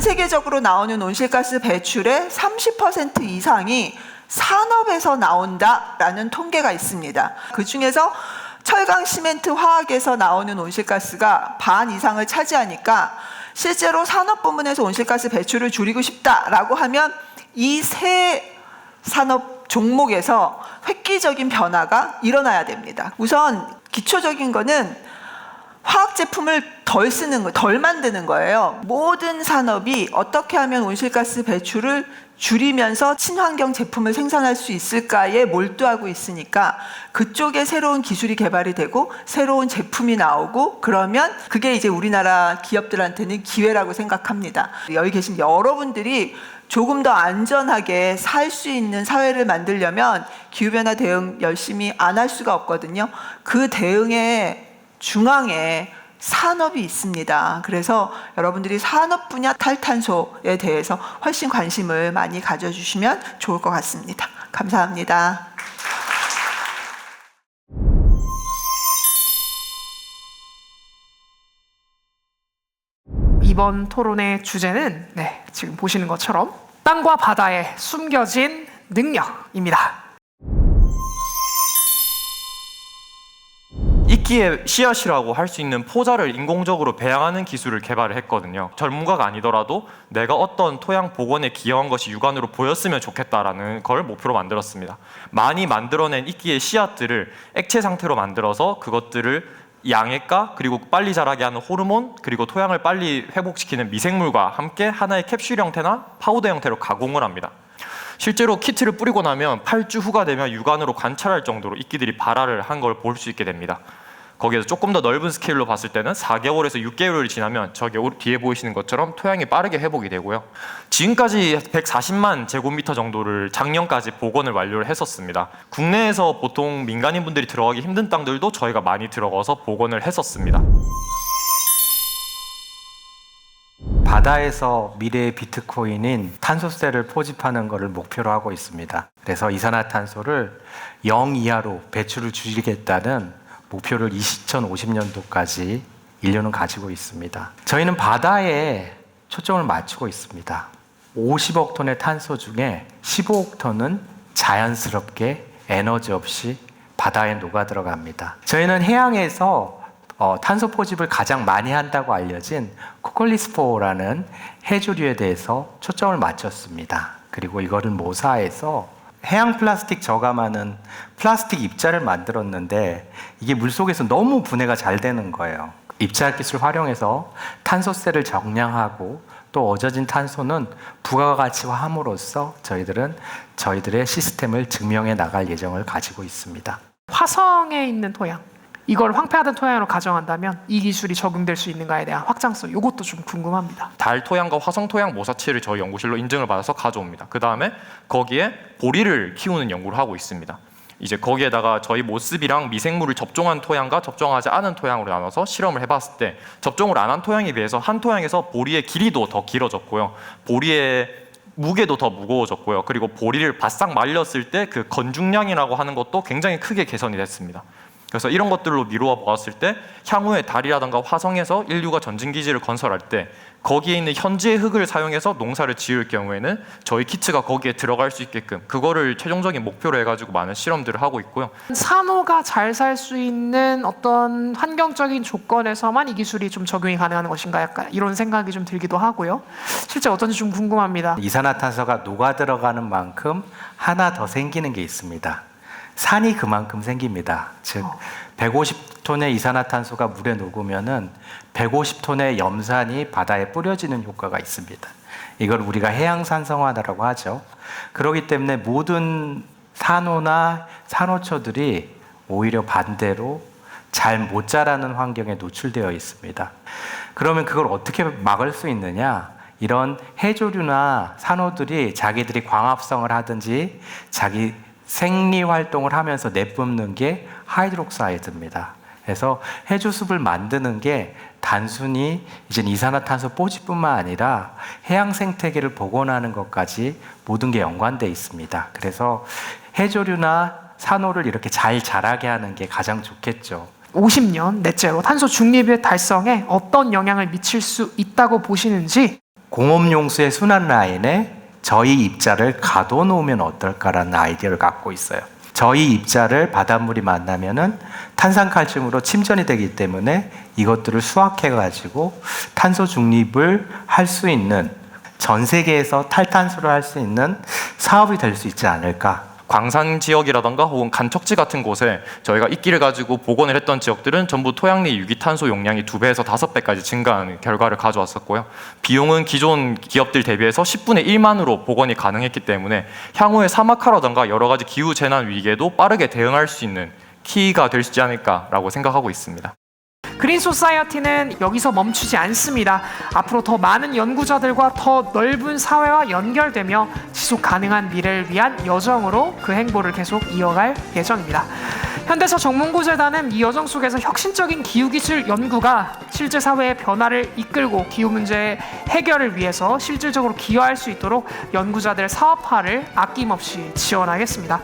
세계적으로 나오는 온실가스 배출의 30% 이상이 산업에서 나온다라는 통계가 있습니다. 그 중에서 철강, 시멘트, 화학에서 나오는 온실가스가 반 이상을 차지하니까 실제로 산업 부문에서 온실가스 배출을 줄이고 싶다라고 하면 이 세 산업 종목에서 획기적인 변화가 일어나야 됩니다. 우선 기초적인 거는 화학 제품을 덜 쓰는 거, 덜 만드는 거예요. 모든 산업이 어떻게 하면 온실가스 배출을 줄이면서 친환경 제품을 생산할 수 있을까에 몰두하고 있으니까 그쪽에 새로운 기술이 개발이 되고 새로운 제품이 나오고 그러면 그게 이제 우리나라 기업들한테는 기회라고 생각합니다. 여기 계신 여러분들이 조금 더 안전하게 살 수 있는 사회를 만들려면 기후변화 대응 열심히 안 할 수가 없거든요. 그 대응에 중앙에 산업이 있습니다. 그래서 여러분들이 산업 분야 탈탄소에 대해서 훨씬 관심을 많이 가져주시면 좋을 것 같습니다. 감사합니다. 이번 토론의 주제는 네, 지금 보시는 것처럼 땅과 바다에 숨겨진 능력입니다. 이끼의 씨앗이라고 할 수 있는 포자를 인공적으로 배양하는 기술을 개발을 했거든요. 전문가가 아니더라도 내가 어떤 토양 복원에 기여한 것이 육안으로 보였으면 좋겠다라는 걸 목표로 만들었습니다. 많이 만들어낸 이끼의 씨앗들을 액체 상태로 만들어서 그것들을 양액과 그리고 빨리 자라게 하는 호르몬 그리고 토양을 빨리 회복시키는 미생물과 함께 하나의 캡슐 형태나 파우더 형태로 가공을 합니다. 실제로 키트를 뿌리고 나면 8주 후가 되면 육안으로 관찰할 정도로 이끼들이 발화를 한 걸 볼 수 있게 됩니다. 거기에서 조금 더 넓은 스케일로 봤을 때는 4개월에서 6개월이 지나면 저기 오- 뒤에 보이시는 것처럼 토양이 빠르게 회복이 되고요. 지금까지 140만 제곱미터 정도를 작년까지 복원을 완료를 했었습니다. 국내에서 보통 민간인 분들이 들어가기 힘든 땅들도 저희가 많이 들어가서 복원을 했었습니다. 바다에서 미래의 비트코인인 탄소세를 포집하는 것을 목표로 하고 있습니다. 그래서 이산화탄소를 0 이하로 배출을 줄이겠다는 목표를 2050년도까지 인류는 가지고 있습니다. 저희는 바다에 초점을 맞추고 있습니다. 50억 톤의 탄소 중에 15억 톤은 자연스럽게 에너지 없이 바다에 녹아 들어갑니다. 저희는 해양에서 어, 탄소 포집을 가장 많이 한다고 알려진 코콜리스포라는 해조류에 대해서 초점을 맞췄습니다. 그리고 이거를 모사해서 해양 플라스틱 저감하는 플라스틱 입자를 만들었는데 이게 물속에서 너무 분해가 잘 되는 거예요. 입자 기술 활용해서 탄소세를 정량하고 또 어져진 탄소는 부가가치화함으로써 저희들은 저희들의 시스템을 증명해 나갈 예정을 가지고 있습니다. 화성에 있는 토양, 이걸 황폐하던 토양으로 가정한다면 이 기술이 적용될 수 있는가에 대한 확장성, 이것도 좀 궁금합니다. 달 토양과 화성 토양 모사체를 저희 연구실로 인증을 받아서 가져옵니다. 그 다음에 거기에 보리를 키우는 연구를 하고 있습니다. 이제 거기에다가 저희 모습이랑 미생물을 접종한 토양과 접종하지 않은 토양으로 나눠서 실험을 해봤을 때 접종을 안 한 토양에 비해서 한 토양에서 보리의 길이도 더 길어졌고요. 보리의 무게도 더 무거워졌고요. 그리고 보리를 바싹 말렸을 때 그 건중량이라고 하는 것도 굉장히 크게 개선이 됐습니다. 그래서 이런 것들로 미루어 보았을 때 향후에 달이라든가 화성에서 인류가 전진 기지를 건설할 때 거기에 있는 현지의 흙을 사용해서 농사를 지을 경우에는 저희 키트가 거기에 들어갈 수 있게끔 그거를 최종적인 목표로 해가지고 많은 실험들을 하고 있고요. 산호가 잘 살 수 있는 어떤 환경적인 조건에서만 이 기술이 좀 적용이 가능한 것인가 약간 이런 생각이 좀 들기도 하고요. 실제 어떤지 좀 궁금합니다. 이산화탄소가 녹아 들어가는 만큼 하나 더 생기는 게 있습니다. 산이 그만큼 생깁니다. 즉 150톤의 이산화탄소가 물에 녹으면은 150톤의 염산이 바다에 뿌려지는 효과가 있습니다. 이걸 우리가 해양산성화라고 하죠. 그렇기 때문에 모든 산호나 산호초들이 오히려 반대로 잘 못 자라는 환경에 노출되어 있습니다. 그러면 그걸 어떻게 막을 수 있느냐? 이런 해조류나 산호들이 자기들이 광합성을 하든지 자기 생리 활동을 하면서 내뿜는 게 하이드록사이드입니다. 그래서 해조숲을 만드는 게 단순히 이제 이산화탄소 뽀지뿐만 아니라 해양 생태계를 복원하는 것까지 모든 게 연관돼 있습니다. 그래서 해조류나 산호를 이렇게 잘 자라게 하는 게 가장 좋겠죠. 50년 넷째로 탄소 중립의 달성에 어떤 영향을 미칠 수 있다고 보시는지 공업 용수의 순환 라인에 저희 입자를 가둬놓으면 어떨까라는 아이디어를 갖고 있어요. 저희 입자를 바닷물이 만나면은 탄산칼슘으로 침전이 되기 때문에 이것들을 수확해가지고 탄소 중립을 할 수 있는 전 세계에서 탈탄소를 할 수 있는 사업이 될 수 있지 않을까 광산 지역이라던가 혹은 간척지 같은 곳에 저희가 이끼를 가지고 복원을 했던 지역들은 전부 토양 내 유기탄소 용량이 두 배에서 다섯 배까지 증가하는 결과를 가져왔었고요. 비용은 기존 기업들 대비해서 10분의 1만으로 복원이 가능했기 때문에 향후에 사막화라던가 여러 가지 기후 재난 위기에도 빠르게 대응할 수 있는 키가 될수 있지 않을까라고 생각하고 있습니다. 그린 소사이어티는 여기서 멈추지 않습니다. 앞으로 더 많은 연구자들과 더 넓은 사회와 연결되며 지속 가능한 미래를 위한 여정으로 그 행보를 계속 이어갈 예정입니다. 현대사 정문고재단은 이 여정 속에서 혁신적인 기후기술 연구가 실제 사회의 변화를 이끌고 기후 문제의 해결을 위해서 실질적으로 기여할 수 있도록 연구자들 사업화를 아낌없이 지원하겠습니다.